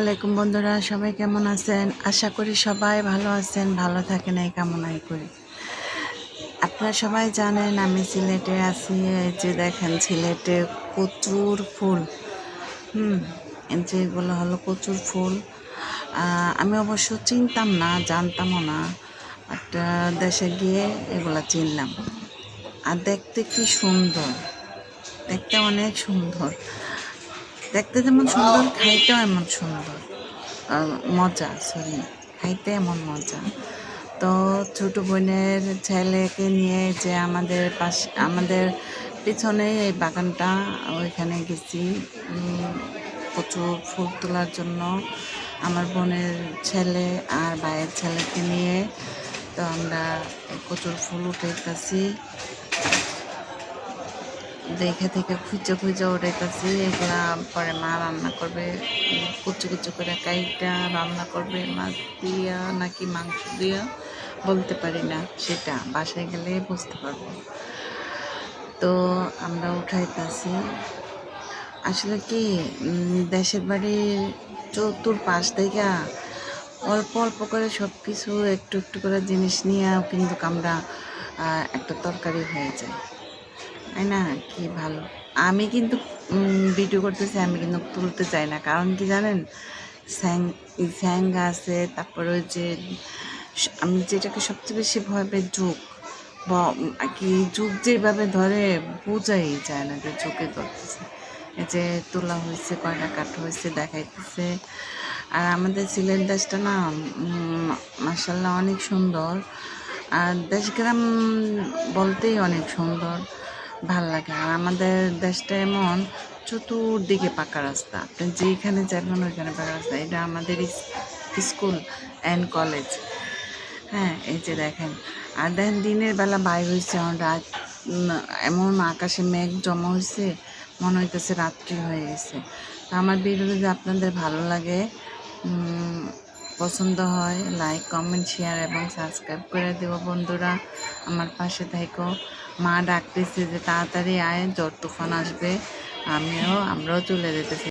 আলাইকুম বন্ধুরা, সবাই কেমন আছেন? আশা করি সবাই ভালো আছেন, ভালো থাকেন এই কামনাই করি। আপনারা সবাই জানেন আমি সিলেটে আছি, এই যে দেখেন সিলেটে কচুর ফুল। হুম, এই যে এগুলো হলো কচুর ফুল। আমি অবশ্য চিনতাম না, জানতামও না বাট দেশে গিয়ে এগুলো চিনলাম। আর দেখতে কি সুন্দর, দেখতে অনেক সুন্দর। দেখতে যেমন সুন্দর, খাইতেও এমন সুন্দর। মজা সরি খাইতে এমন মজা। তো ছোট বোনের ছেলেকে নিয়ে যে আমাদের পাশে, আমাদের পিছনে এই বাগানটা, ওইখানে গেছি। প্রচুর ফুল তোলার জন্য। আমার বোনের ছেলে আর ভাইয়ের ছেলেকে নিয়ে তো আমরা প্রচুর ফুল উঠে উঠাইতেছি। দেখে থেকে খুঁজে খুঁজে উঠাইতেছি এগুলা পরে মা রান্না করবে, কুচু কুচু করে কাইটা রান্না করবে, মাছ দিয়া নাকি মাংস দিয়া, বলতে পারি না সেটা, বাসায় গেলে বুঝতে পারব। তো আমরা উঠাইতেছি। আসলে কি দেশের বাড়ির চতুর পাশ থেকে অল্প অল্প করে সব কিছু একটু একটু করে জিনিস নিয়ে কিন্তু আমরা একটা তরকারি হয়ে যায়। তাই না, কি ভালো। আমি কিন্তু ভিডিও করতেছি, আমি কিন্তু তুলতে চাই না। কারণ কি জানেন? স্যাং স্যাং আছে, তারপরে ওই যে আমি যেটাকে সবচেয়ে বেশি ভয় পাই, যুগ। কি যুগ যেভাবে ধরে, বোঝাই যায় না যে চোখে ধরতেছে। যে তোলা হয়েছে, কয়টা কাঠ হয়েছে, দেখাইতেছে। আর আমাদের সিলেট দেশটা না মার্শাল্লাহ অনেক সুন্দর। আর দেশগ্রাম বলতেই অনেক সুন্দর। ভালো লাগে। আর আমাদের দেশটা এমন, চতুর্দিকে পাকা রাস্তা। আপনি যেখানে যাবেন ওইখানে পাকা রাস্তা। এটা আমাদের স্কুল অ্যান্ড কলেজ হ্যাঁ এই যে দেখেন। আর দেখেন দিনের বেলা বাইর হয়েছে রাত এমন আকাশে মেঘ জমা হয়েছে মনে হইতেছে রাত্রি হয়ে গেছে। তো আমার ভিডিও যদি আপনাদের ভালো লাগে পছন্দ হয় লাইক কমেন্ট শেয়ার এবং সাবস্ক্রাইব করে দেব বন্ধুরা। আমার পাশে থাকো মা ডাকতেছে যে তাড়াতাড়ি আয় তুফান আসবে। আমিও আমরাও চলে যেতেছি।